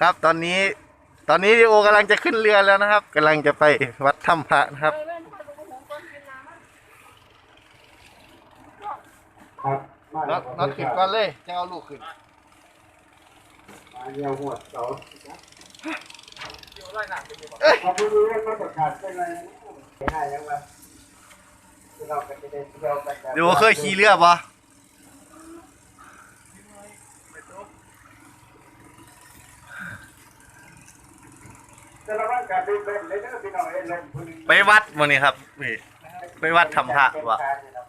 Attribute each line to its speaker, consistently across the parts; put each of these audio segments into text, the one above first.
Speaker 1: ครับตอนนี้ตอนนี้โอกำลังจะขึ้นเรือแล้วนะครับกำลังจะไปวัดถ้ำพระนะครับ
Speaker 2: ครับมา
Speaker 1: น็อตน็อตขึ้นก่อนเลยจะเอาลูกขึ้น
Speaker 2: มาเยี่ยวหัวเสาขอบคุณที่ให้มาประกาศได้เลยง่ายยังวะที่เราก็จะได้เที่ยวกันแบบ
Speaker 1: เดี๋ยวเคยขี่เรือปะ
Speaker 2: จะระวังการดื่มเล่นเลยนะพี่น้องเอ้ยลงทุน
Speaker 1: ไปวัดวันนี้ครับพี่ไปวัดถ้ำพระวะ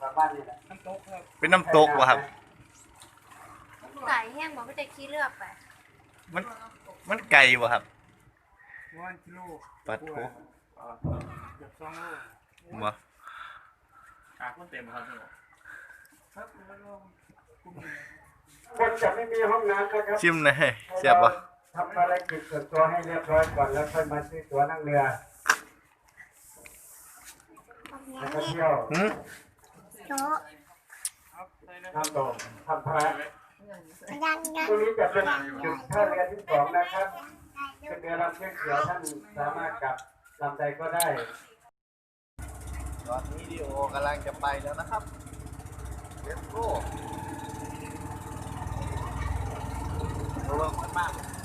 Speaker 2: ประมาณนี้แหละ
Speaker 1: เป็นน้ำตกวะครับ
Speaker 3: ไก่แห้งบอกไม่ได้ขี้เลือกไป
Speaker 1: มันมันไกลวะครับ
Speaker 4: วันกิโล
Speaker 1: ปัดโถ
Speaker 4: เกือบสองโล
Speaker 1: มา
Speaker 4: อะคนเต็มครับพี่ครับ
Speaker 2: คนจะไม่มีห้องน้ำนะครับ
Speaker 1: ชิมหน่อยเสียบปะ
Speaker 2: ทำภารกิจส่วนตัวให้เรียบร้อยก่อนแล้วค่อยมาซื้อตั๋วนั่งเรือแล้วก็เที่ยว
Speaker 1: หืม
Speaker 3: โต๊ะ
Speaker 2: ทำตรงทำพระ
Speaker 3: ยันยัน
Speaker 2: พรุ่งนี้จะเป็นจุดท่าเรือที่สองนะครับเป็นเรือลำเชียงเขียวท่านสามารถกลับลำใดก็ได้
Speaker 1: ตอนนี้ดิโอกำลังจะไปแล้วนะครับเล็บโก้ระวังมันมากตั้ง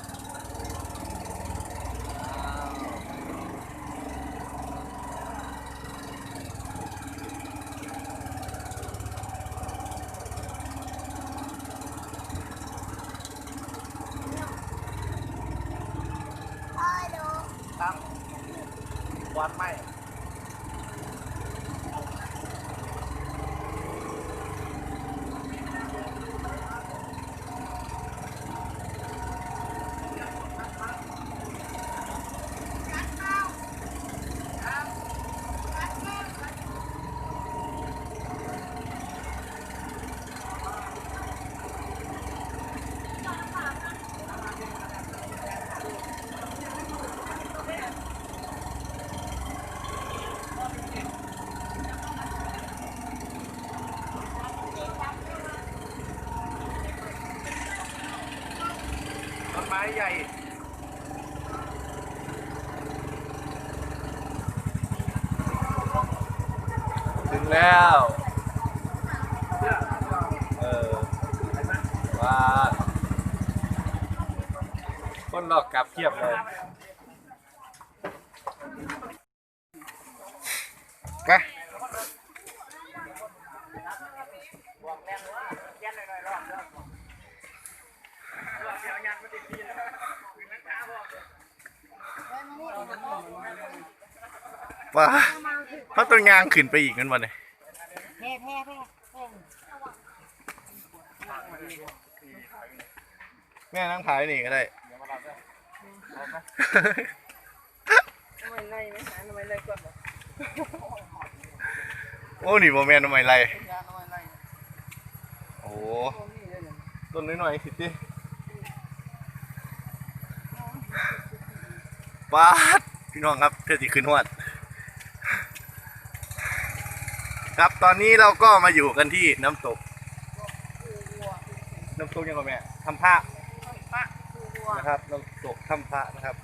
Speaker 1: ใหญ่ถึงแล้วเออว้าคนรอกกลับเทียบเลย ว้าเขาต้นยางขึ้นไปอีกกันวันนี้
Speaker 3: แพ้แพ้แพ้แพ้
Speaker 1: แม่นั่งถ่ายนี่ก็ได้
Speaker 4: ทำไมไล่ไหมหาทำไมไล่ก่อนเหรอ
Speaker 1: โอ้นี่โมแมนทำไมไร
Speaker 4: ยาทำไมไล่
Speaker 1: โอ้
Speaker 4: พวกนี้เลยเนี่ย
Speaker 1: ต้นน้อยๆสิติปาดพี่น้องครับเพื่อที่ขึ้นหวด ครับตอนนี้เราก็มาอยู่กันที่น้ำตก น้ำตกยังไงแม่ทำผ้า
Speaker 4: ปะตัว
Speaker 1: นะครับน้ำตกทำพระนะครับ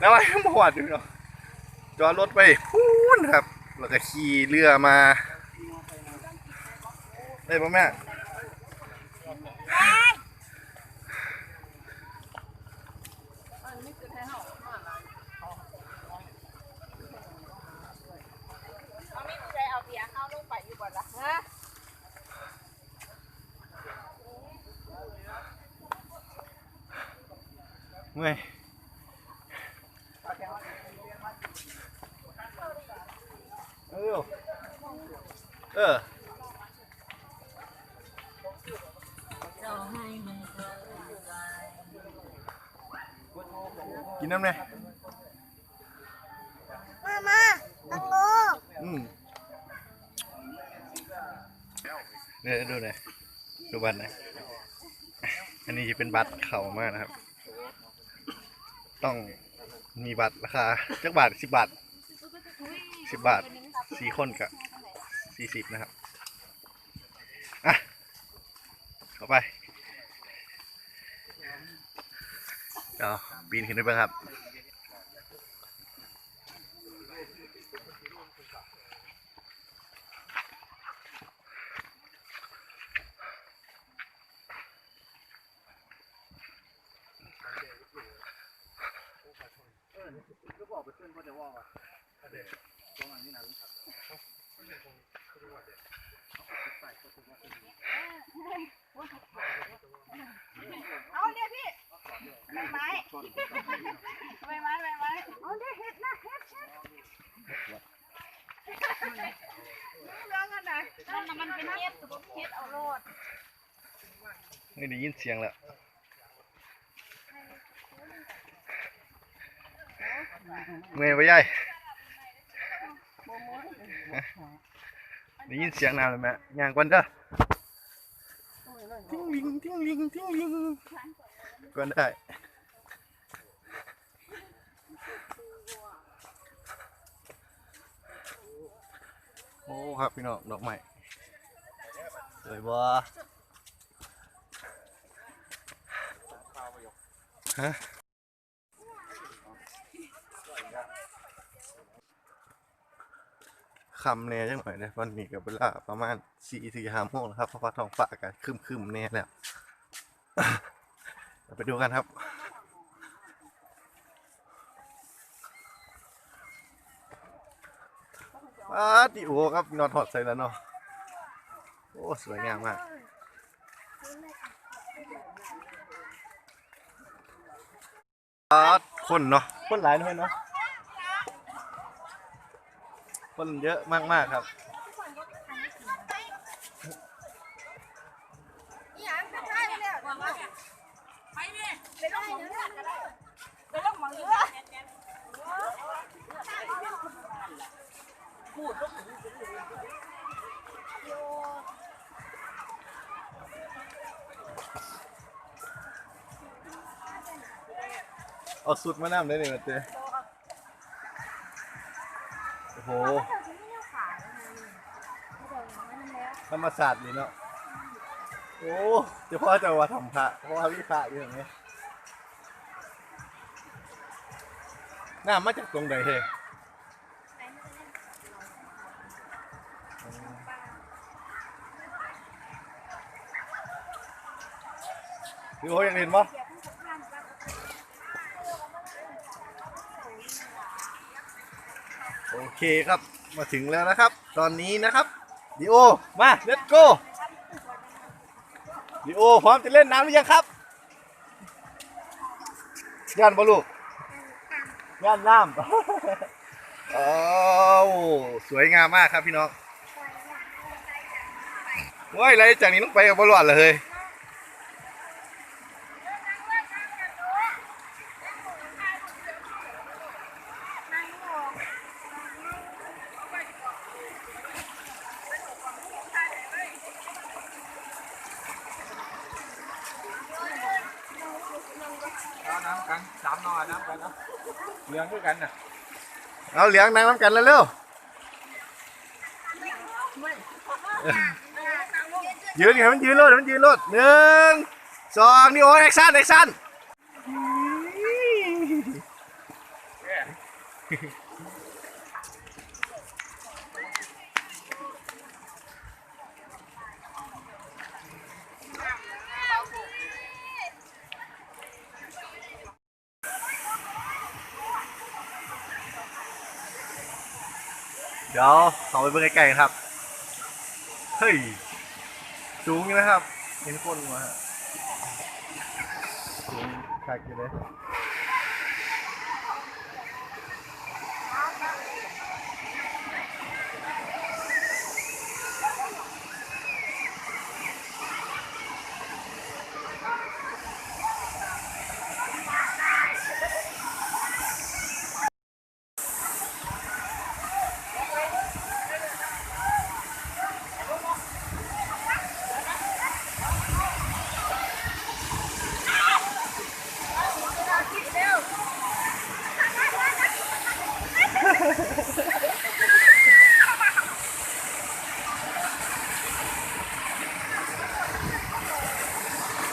Speaker 1: แล้วไอ้หมวดดูเนาะจอดรถไปพูนครับแล้วก็ขี่เรือมา ได้ปะแม่
Speaker 3: เอาไม่ใจเอาเบียร์เข้าลงไปอยู่ก่อนละฮะ
Speaker 1: เมื่อยเออเออกินน้ำเนี่ย
Speaker 3: มามาตังโง่
Speaker 1: อืมเดี๋ยวดูหน่อยดูบัตรหน่อยอันนี้จะเป็นบัตรเข่ามากนะครับ ต้องมีบัตรราคาจักบาทสิบบาทสิบบาทสี่คนกับสี่สิบนะครับ อะ เข้าไปเดี๋ยวปีนขึ้นได้ไหมครับ
Speaker 3: เอาเนี่ยพี่ใบไม้ใบไม้ใบไม้เอาเนี่ยเห็ดนะเห็ดเห็ดเรื่องกันนะมันมันเป็นเห็ดเห็ดเอาโลด
Speaker 1: ไม่ได้ยินเสียงแล้วเมื่อยปะยายได้ยินเสียงน้ำเลยไหมย่างก่อนเด้อทิ้งลิงทิ้งลิงทิ้งลิงก่อนได้โอ้ครับพี่น้องดอกไม้สวยบ่ ฮะคำแน่จังหน่อยนะตอนนี้กับเวลาประมาณสี่สี่ห้าโมงแล้วครับเพราะว่าท้องฟ้าอากาศครึมแน่แล้วไปดูกันครับ อาดิโอครับนอนถอดใส่แล้วเนาะโอ้ สวยงามมากอา คนเนาะคนหลายหน่อยเนาะคนเยอะมากๆครับ
Speaker 3: อีหยังใช่เนี่ยไปเนี่ยไปลงหมองเรือก็ได้ไปลงหมอง เอ
Speaker 1: อาสุดมาน้ำได้เลยนะเจ๊โอ้โหธรรมศาสตร์นี่เนาะ โอ้เจะพ่อจะว่าทำพระเพราะว่าวิพระอยู่อย่างนี้น้ำมาจากตรงไหนเฮ้พี่โอ้ยังเห็นปะโอเคครับมาถึงแล้วนะครับ ตอนนี้นะครับดิโอมา let's go ดิโอพร้อมจะเล่นน้ำหรือยังครับย่านบลูกย่านน้ำโอ้สวยงามมากครับพี่น้องว้ยอะไรจากนี้ต้องไปกับบอลลอดเลย
Speaker 4: เอาน้ำกันสามนอน้ำกันเนาะ เลี้ยงด้วยกันน่ะ
Speaker 1: เอาเหลียงนางน้ำกันแล้วเร็วยืนไงมันยืนรถมันยืนรถหนึ่งสองนี่โอ้แอคชั่นแอคชั่น เดี๋ยวสองไปเบิ่งไกลๆครับ เฮ้ย สูงนะครับ เห็นคนมาสูงคักอยู่เลย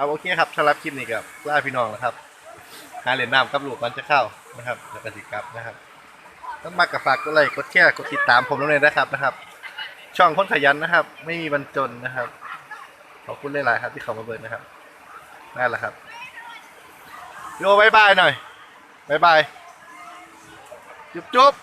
Speaker 1: ครับโอเคครับสำหรับคลิปนี้กับล่าพี่น้องนะครับหาเหรียญน้ำกับลูกมันจะเข้านะครับแล้วก็สิกลับนะครับต้องมากกับฝากกดไลค์กดแชร์กดติดตามผมด้วยนะครับนะครับ ช่องคนขยันนะครับ ไม่มีบรรจนนะครับขอบคุณหลายๆครับที่เข้ามาเบิร์นะครับนั่นแหละครับโยบายบายหน่อยบายบายจุ๊บจุ๊บ